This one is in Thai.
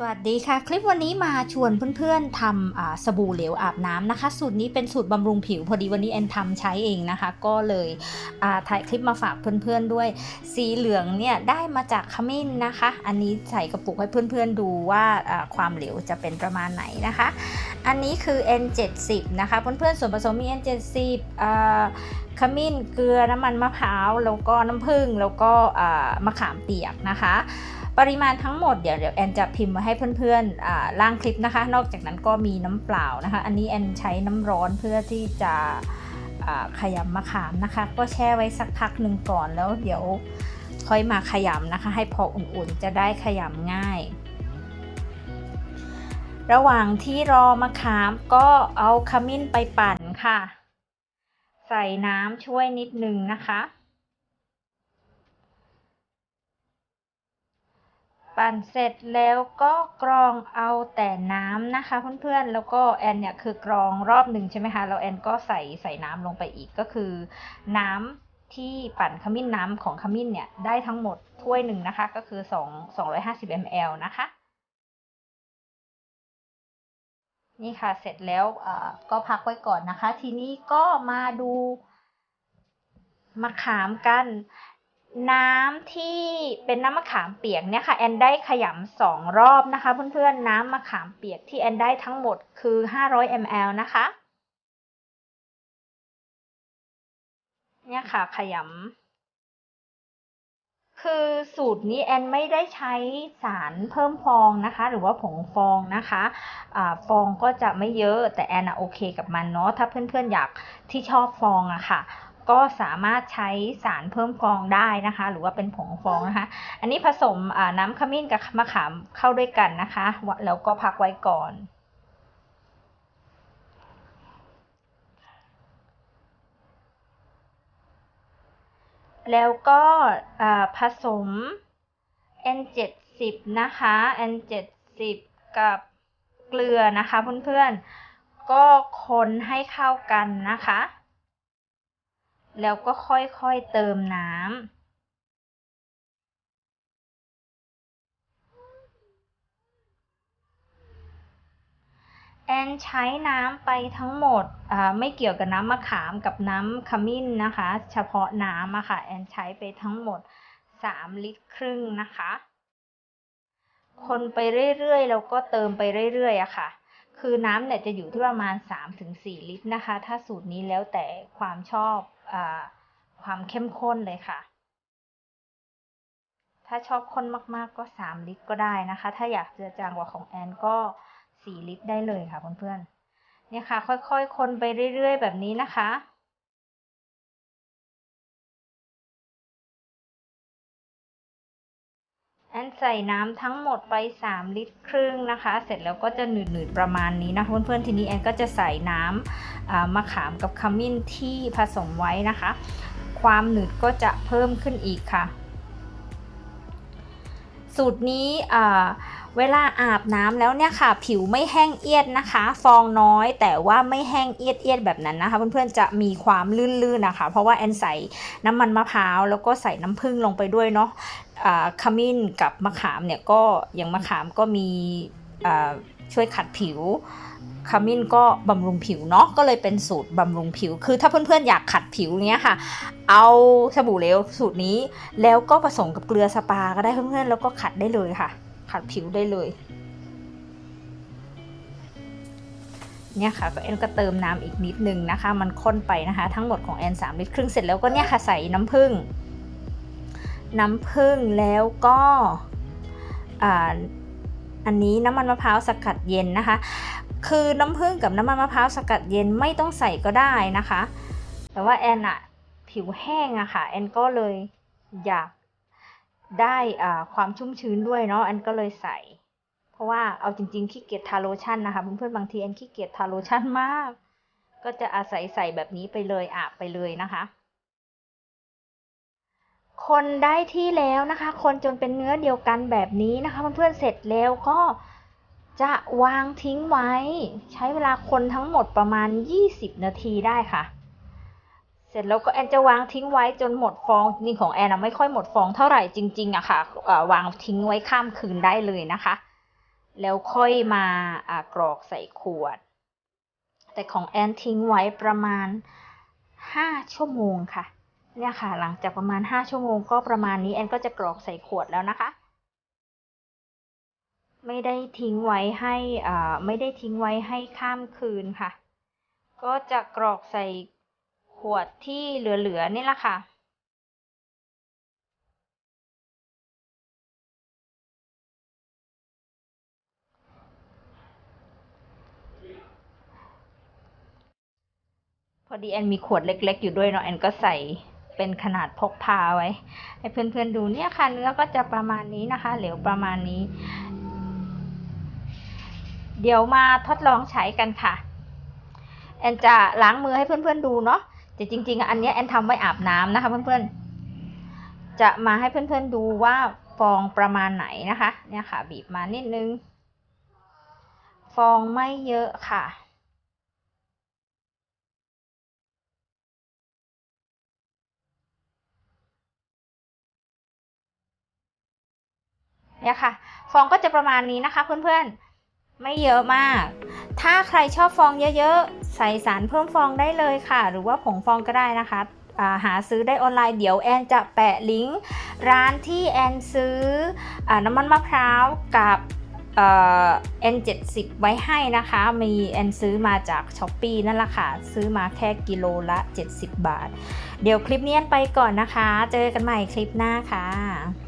สวัสดีค่ะ คลิปวันนี้มาชวนเพื่อนๆทำสบู่เหลวอาบน้ำนะคะ สูตรนี้เป็นสูตรบำรุงผิวพอดีวันนี้แอนทำใช้เองนะคะ ก็เลยถ่ายคลิปมาฝากเพื่อนๆด้วย สีเหลืองเนี่ยได้มาจากขมิ้นนะคะ อันนี้ใส่กระปุกให้เพื่อนๆดูว่าความเหลวจะเป็นประมาณไหนนะคะ อันนี้คือ N70 นะคะเพื่อนๆส่วนผสมมี N70 ขมิ้นเกลือน้ำมันมะพร้าวแล้วก็น้ำผึ้งแล้วก็มะขามเปียกนะคะ ปริมาณทั้งหมดเดี๋ยวเดี๋ยวแอนจะพิมพ์มาให้เพื่อนๆอ่าล่างคลิปนะคะ นอกจากนั้นก็มีน้ำเปล่านะคะ อันนี้แอนใช้น้ำร้อนเพื่อที่จะขยำมะขามนะคะ ก็แช่ไว้สักพักหนึ่งก่อนแล้วเดี๋ยวค่อยมาขยำนะคะ ให้พออุ่นๆจะได้ขยำง่าย ระหว่างที่รอมะขามก็เอาขมิ้นไปปั่นค่ะ ใส่น้ำช่วยนิดนึงนะคะ ปั่นเสร็จแล้วก็กรองเอาแต่น้ำนะคะเพื่อนๆ แล้วก็แอนเนี่ยคือกรองรอบหนึ่งใช่ไหมคะ แล้วแอนก็ใส่ใส่น้ำลงไปอีกก็คือ น้ำที่ปั่นขมิ้นน้ำของขมิ้นเนี่ยได้ทั้งหมดถ้วยหนึ่งนะคะ ก็คือ2 250 ml นะคะ นี่ค่ะเสร็จแล้วก็พักไว้ก่อนนะคะ ทีนี้ก็มาดูมะขามกัน น้ำที่เป็นน้ำมะขามเปียกเนี่ยค่ะแอนได้ขยำสองรอบนะคะเพื่อนๆน้ำมะขามเปียกที่แอนได้ทั้งหมดคือ 500 ml นะคะเนี่ยค่ะขยำคือสูตรนี้แอนไม่ได้ใช้สารเพิ่มฟองนะคะ หรือว่าผงฟองนะคะอะฟองก็จะไม่เยอะแต่แอนอะโอเคกับมันเนาะถ้าเพื่อนๆอยากที่ชอบฟองอะค่ะ ก็สามารถใช้สารเพิ่มฟองได้นะคะ หรือว่าเป็นผงฟองนะคะ อันนี้ผสมน้ำขมิ้นกับมะขามเข้าด้วยกันนะคะ แล้วก็พักไว้ก่อนแล้วก็ผสม N70 นะคะ N70 กับเกลือนะคะเพื่อนๆ ก็คนให้เข้ากันนะคะ แล้วก็ค่อยๆเติมน้ำแอนใช้น้ำไปทั้งหมดไม่เกี่ยวกับน้ำมะขามกับน้ำขมิ้นนะคะ เฉพาะน้ำอะค่ะแอนใช้ไปทั้งหมด 3 ลิตรครึ่งนะคะ คนไปเรื่อยๆแล้วก็เติมไปเรื่อยๆอะค่ะ คือน้ำเนี่ยจะอยู่ที่ประมาณ 3-4 ลิตรนะคะ ถ้าสูตรนี้แล้วแต่ความชอบ ความเข้มข้นเลยค่ะ ถ้าชอบข้นมากๆก็ 3 ลิตรก็ได้นะคะ ถ้าอยากเจือจางกว่าของแอนก็ 4 ลิตรได้เลยค่ะเพื่อนๆเนี่ยค่ะ ค่อยๆ คนไปเรื่อยๆ แบบนี้นะคะ อนใส่น้ำทั้งหมดไป 3 ลิตรครึ่งนะคะ เสร็จแล้วก็จะหนืดๆประมาณนี้นะเพื่อนๆทีนี้แอนก็จะใส่น้ำมะขามกับขมิ้นที่ผสมไว้นะคะ ความหนืดก็จะเพิ่มขึ้นอีกค่ะ สูตรนี้เวลาอาบน้ำแล้วเนี่ยค่ะ ผิวไม่แห้งเอียดนะคะ ฟองน้อยแต่ว่าไม่แห้งเอียดเอียดแบบนั้นนะคะ เพื่อนๆจะมีความลื่นๆนะคะ เพราะว่าแอนใส่น้ำมันมะพร้าวแล้วก็ใส่น้ำผึ้งลงไปด้วยเนาะขมิ้นกับมะขามเนี่ยก็อย่างมะขามก็มีช่วยขัดผิวขมิ้นก็บำรุงผิวเนาะก็เลยเป็นสูตรบำรุงผิว คือถ้าเพื่อนๆอยากขัดผิวเนี้ยค่ะ เอาสบู่เหลวสูตรนี้ แล้วก็ผสมกับเกลือสปาก็ได้เพื่อนๆแล้วก็ขัดได้เลยค่ะ ขัดผิวได้เลย เนี่ยค่ะก็แอนก็เติมน้ำอีกนิดนึงนะคะ มันข้นไปนะคะ ทั้งหมดของแอนสามลิตรครึ่งเสร็จแล้วก็เนี่ยค่ะใส่น้ำผึ้งน้ำผึ้งแล้วก็อันนี้น้ำมันมะพร้าวสกัดเย็นนะคะ คือน้ำผึ้งกับน้ำมันมะพร้าวสกัดเย็นไม่ต้องใส่ก็ได้นะคะ แต่ว่าแอนอะผิวแห้งอะค่ะแอนก็เลยอยาก ได้ความชุ่มชื้นด้วยเนาะแอนก็เลยใส่ เพราะว่าเอาจริงๆขี้เกียจทาโลชั่นนะคะเพื่อนๆบางทีแอนขี้เกียจทาโลชั่นมาก ก็จะอาศัยใส่แบบนี้ไปเลยอาบไปเลยนะคะ คนได้ที่แล้วนะคะ คนจนเป็นเนื้อเดียวกันแบบนี้นะคะเพื่อนๆเสร็จแล้วก็จะวางทิ้งไว้ ใช้เวลาคนทั้งหมดประมาณ 20 นาทีได้ค่ะ เสร็จแล้วก็แอนจะวางทิ้งไว้จนหมดฟองจริงของแอนไม่ค่อยหมดฟองเท่าไหร่จริงๆอะค่ะวางทิ้งไว้ข้ามคืนได้เลยนะคะ แล้วค่อยมาอ่ากรอกใส่ขวด แต่ของแอนทิ้งไว้ประมาณ 5 ชั่วโมงค่ะเนี่ยค่ะ หลังจากประมาณ 5 ชั่วโมงก็ประมาณนี้แอนก็จะกรอกใส่ขวดแล้วนะคะ ไม่ได้ทิ้งไว้ให้อ่าไม่ได้ทิ้งไว้ให้ข้ามคืนค่ะ ก็จะกรอกใส่ ขวดที่เหลือๆนี่แหละค่ะพอดีแอนมีขวดเล็ก ๆ อยู่ด้วยเนาะแอนก็ใส่เป็นขนาดพกพาไว้ ให้เพื่อนๆดูเนี่ยค่ะเนื้อก็จะประมาณนี้นะคะ เหลวประมาณนี้ เดี๋ยวมาทดลองใช้กันค่ะ แอนจะล้างมือให้เพื่อนๆดูเนาะ แต่จริง ๆ อันนี้แอนทำไว้อาบน้ำนะคะเพื่อนๆ จะมาให้เพื่อนๆดูว่าฟองประมาณไหนนะคะ เนี่ยค่ะ บีบมานิดนึง ฟองไม่เยอะค่ะเนี่ยค่ะ ฟองก็จะประมาณนี้นะคะเพื่อนๆ ไม่เยอะมาก ถ้าใครชอบฟองเยอะๆ ใส่สารเพิ่มฟองได้เลยค่ะ หรือว่าผงฟองก็ได้นะคะาหาซื้อได้ออนไลน์เดี๋ยวแอนจะแปะลิงก์ร้านที่แอนซื้ออน้ำมันมะพร้าวกับเอ่อ N70 ไว้ให้นะคะ มีแอนซื้อมาจาก s h อ p e e นั่นแหละค่ะ ซื้อมาแค่กิโลละ 70 บาท เดี๋ยวคลิปนี้แอนไปก่อนนะคะ เจอกันใหม่คลิปหน้าค่ะ